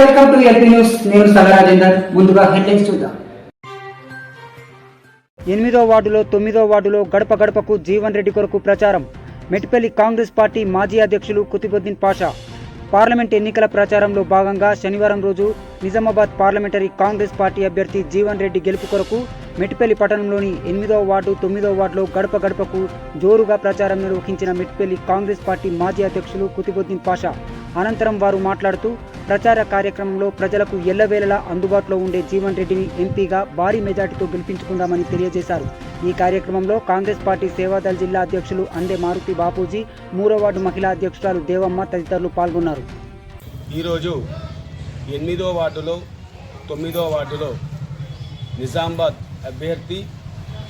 LP news నేను సగరాజేందర్ ముందుగా headlines చూద్దాం. ఎనిమిదో వార్డులో తొమ్మిదో వార్డులో గడప గడపకు జీవన్ రెడ్డి కొరకు ప్రచారం. మెట్పల్లి కాంగ్రెస్ పార్టీ మాజీ అధ్యక్షులు కుతుబుద్దీన్ పాషా. పార్లమెంట్ ఎన్నికల ప్రచారంలో భాగంగా శనివారం రోజు నిజామాబాద్ పార్లమెంటరీ కాంగ్రెస్ పార్టీ అభ్యర్థి జీవన్ రెడ్డి గెలుపు కొరకు మెట్పల్లి పట్టణంలోని ఎనిమిదో వార్డు తొమ్మిదో వార్డులో గడప గడపకు జోరుగా ప్రచారం నిర్వహించిన మెట్పల్లి కాంగ్రెస్ పార్టీ మాజీ అధ్యక్షులు కుతుబుద్దీన్ పాషా. అనంతరం వారు మాట్లాడుతూ ప్రచార కార్యక్రమంలో ప్రజలకు ఎల్లవేళలా అందుబాటులో ఉండే జీవన్ రెడ్డిని ఎంపీగా భారీ మెజార్టీతో గెలిపించుకుందామని తెలియజేశారు. ఈ కార్యక్రమంలో కాంగ్రెస్ పార్టీ సేవాదళ జిల్లా అధ్యక్షులు అందే మారుతి బాపూజీ మూడో వార్డు మహిళా అధ్యక్షురాలు దేవమ్మ తదితరులు పాల్గొన్నారు. ఈరోజు ఎనిమిదో వార్డులో తొమ్మిదో వార్డులో నిజామాబాద్ అభ్యర్థి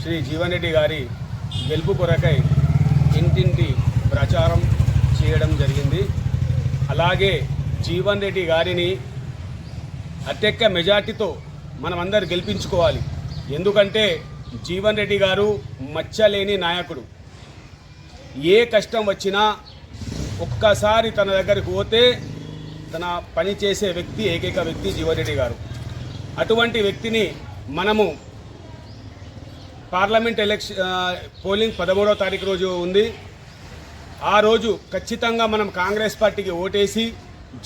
శ్రీ జీవన్ రెడ్డి గారి గెలుపు కొరకై ఇంటింటి ప్రచారం చేయడం జరిగింది. అలాగే జీవన్ రెడ్డి గారిని అత్యక్క మెజార్టీతో మనమందరు గెలిపించుకోవాలి. ఎందుకంటే జీవన్ రెడ్డి గారు మచ్చలేని నాయకుడు. ఏ కష్టం వచ్చినా ఒక్కసారి తన దగ్గరికి పోతే తన పని చేసే వ్యక్తి ఏకైక వ్యక్తి జీవన్ రెడ్డి గారు. అటువంటి వ్యక్తిని మనము పార్లమెంట్ ఎలక్షన్ పోలింగ్ పదమూడవ తారీఖు రోజు ఉంది. ఆ రోజు ఖచ్చితంగా మనం కాంగ్రెస్ పార్టీకి ఓటేసి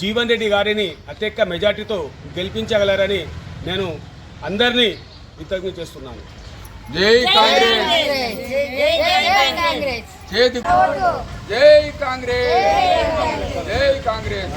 జీవన్ రెడ్డి గారిని అత్యక్క మెజార్టీతో గెలిపించగలరని నేను అందరినీ కృతజ్ఞత చేస్తున్నాను. జై కాంగ్రెస్. చేతి జై కాంగ్రెస్. జై కాంగ్రెస్.